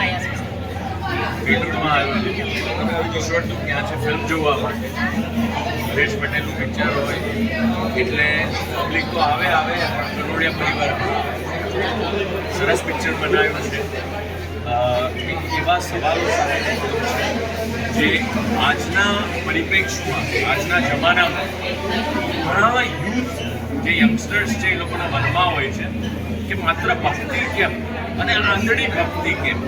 આવ્યા છો. આવ્યો ગુજરાત તો ક્યાં છે ફિલ્મ જોવા માટે. સુરેશ પટેલનું પિક્ચર હોય. એટલે પબ્લિક તો આવે આવે, પણ કરોડિયા પરિવાર સરસ પિક્ચર બનાવ્યું છે. એવા સવાલો સાથે જે આજના પરિપ્રેક્ષમાં આજના જમાનામાં ઘણા યુથ જે યંગસ્ટર્સ છે એ લોકોના મનમાં હોય છે, કે માત્ર ભક્તિ કેમ? અને આંધળી ભક્તિ કેમ?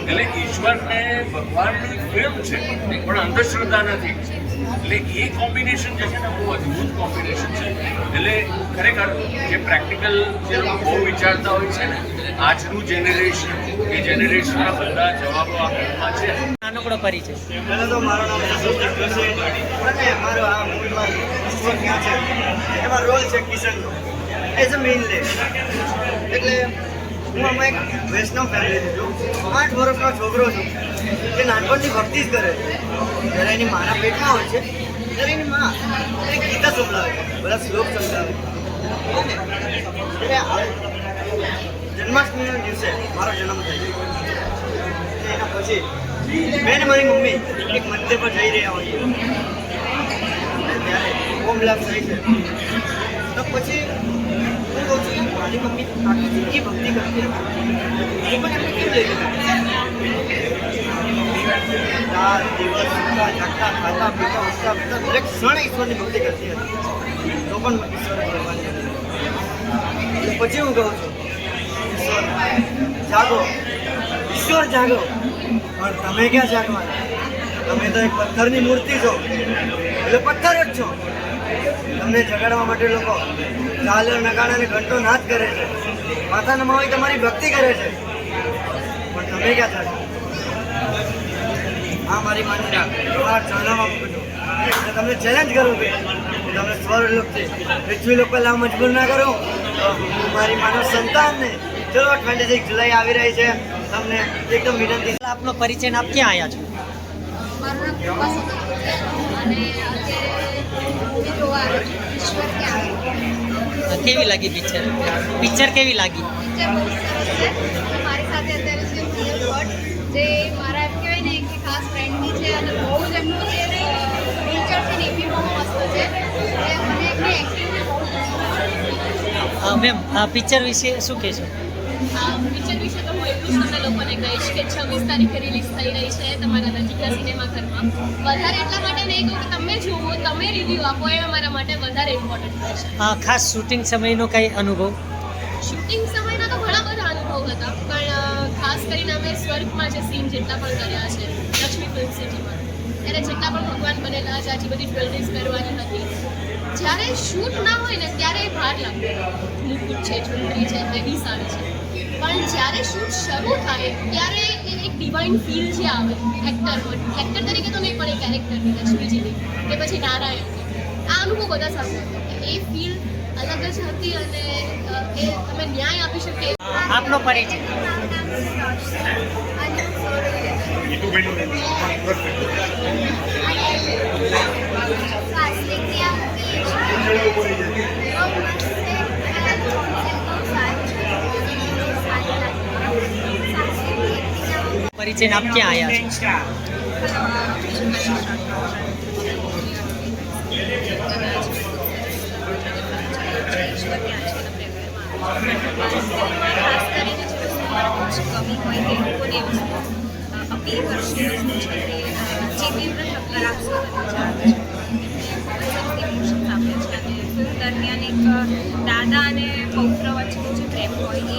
એટલે ઈશ્વરને ભગવાનની પ્રેમ છે પણ અંધશ્રદ્ધા નથી. એટલે એ કોમ્બિનેશન જે છે ને બહુ અદ્ભુત કોમ્બિનેશન છે. એટલે ખરેખર જે પ્રેક્ટિકલ જે લોકો બહુ વિચારતા હોય છે ને આજનું જેનરેશન એ જનરેશનના બધા જવાબો આપવામાં છે. નાનકડો પરિચય પહેલાં તો મારું નામ યશસ્વી જોશી મારો આ મૂળમાં ઈશ્વર છે? એમાં રોલ છે કિશનનો એઝ અ મેઇન લીડ એટલે હું અમે એક વૈષ્ણવ ફેમિલી છું. આઠ વર્ષનો છોકરો છું. જે નાનપણથી ભક્તિ જ કરે છે. જ્યારે એની માના પેટમાં હોય છે, ત્યારે એની મા એને ગીતા સંભળાવે બધા શ્લોક સંભળાવે જન્માષ્ટમીના દિવસે મારો જન્મ થાય એના પછી મેં મારી મમ્મી એક મંદિર પર જઈ રહ્યા હોઈએ ત્યારે ઓમ લાભ થાય છે. મારી મમ્મી આટલી જિંદગી ભક્તિ કરતી હતી. એ પણ એમને કેમ લઈ ગયા દિવસ સૂતા જાગતા ખાતા પીતા ઉઠતા પીતા દરેક ક્ષણ ઈશ્વરની ભક્તિ કરતી હતી. તો પણ ઈશ્વર ભગવાન પછી હું કહું છું, ઈશ્વર, જાગો. ઈશ્વર જાગો. પણ તમે ક્યાં જાગવાના? તમે તો એક પથ્થરની મૂર્તિ છો. એટલે પથ્થર જ છો. તમને જગાડવા માટે લોકો ચાલે, નગાડા અને ઘંટો નાદ કરે છે. માથા નમાવી તમારી ભક્તિ કરે છે. પણ તમે ક્યાં થશો? આ મારી માન્યતા તમને ચેલેન્જ કરું કે તમે સ્વરલોકથી પૃથ્વી લોક પહેલાં મજબૂર ના કરો. મારી માનવ સંતાનને ચલો ટ્વેન્ટી સિક્સ જુલાઈ આવી રહી છે. તમને એકદમ વિનંતી. આપનો પરિચય આપ ક્યાં આવ્યા છો? મારું નામ કેવી લાગી પિક્ચર? પિક્ચર કેવી લાગી? પિક્ચર મારી સાથે અત્યારે છે પ્રિયલ ભટ્ટ જે મારા એમ કહેવાય ને કે ખાસ ફ્રેન્ડની છે અને બહુ જ એમનું જે નેચર છે ને એ બી બહુ મસ્ત છે. મને એમની એક્ટિંગ મેમ આ પિક્ચર વિશે શું કહેશો? પિક્ચર વિશે હું તમને લોકોને કહીશ કે છવ્વીસ તારીખે રિલીઝ થઈ રહી છે તમારા નજીકના સિનેમાઘરમાં વધારે એટલા માટે નહીં કહું કે તમે જુઓ તમે રિવ્યૂ આપો એ અમારા માટે વધારે ઇમ્પોર્ટન્ટ રહેશે ખાસ શૂટિંગ સમયનો કઈ અનુભવ? શૂટિંગ સમયના તો ઘણા બધા અનુભવ હતા પણ ખાસ કરીને અમે સ્વર્ગમાં જે સીન જેટલા પણ કર્યા છે લક્ષ્મી ફિલ્મ સિટીમાં ત્યારે જેટલા પણ ભગવાન બનેલા છે આજી બધી જ્વેલરીઝ કરવાની હતી. જ્યારે શૂટ ના હોય ને ત્યારે એ ભાર લાગતો મુકુટ છે જ્વેલરી છે હેવી સાડી છે. પણ જ્યારે શૂટ શરૂ થાય ત્યારે એ એક ડિવાઇન ફીલ જે આવે એક્ટર એક્ટર તરીકે તો નહીં પણ એ કેરેક્ટરની લક્ષ્મીજીની કે પછી નારાયણ. આ અનુભવ બધા સાથે હતો કે એ ફીલ અલગ જ હતી અને એ તમે ન્યાય આપી શકે આપનો પરિચય. આપે છે અને ફિલ્મ દરમિયાન એક દાદા અને પૌત્ર વચ્ચેનો જે પ્રેમ હોય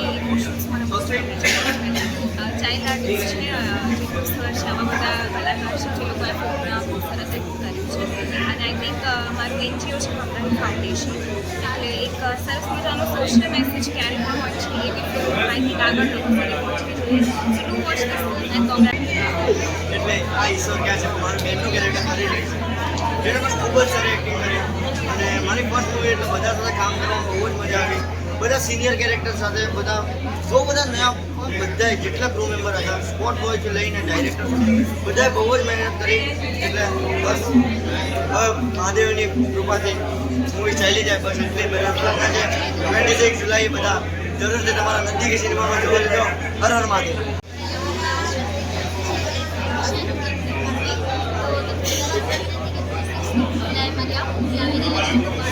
છે બધા કલાકાર છે એક્ટ કર્યું છે? અને આઈ થિંક મારું એનજીઓ છે. મમરાની ફાઉન્ડેશન એટલે એક સરસ મજાનો સોશિયલ મેસેજ ક્યારે પણ હોય છે એ બી આઈ આગળ લોકો સુધી એટલે આ ઈશ્વર પણ ખૂબ જ મારી ફર્સ્ટ મૂવી એટલે બધા સાથે કામ કરવામાં બહુ જ મજા આવી. બધા સિનિયર કેરેક્ટર સાથે, બધા બહુ બધા નયા બધા જેટલા ક્રૂ મેમ્બર હતા સ્પોટ બોયથી લઈને ડાયરેક્ટર બધાએ બહુ જ મહેનત કરી. એટલે બસ, હવે મહાદેવની કૃપાથી મૂવી ચાલી જાય, બસ એટલી મહેનત આજે ટ્વેન્ટી સિક્સ જુલાઈ, બધા જરૂરથી તમારા નજીક સિનેમામાં જોવા લેજો હર હર મહાદેવ. તો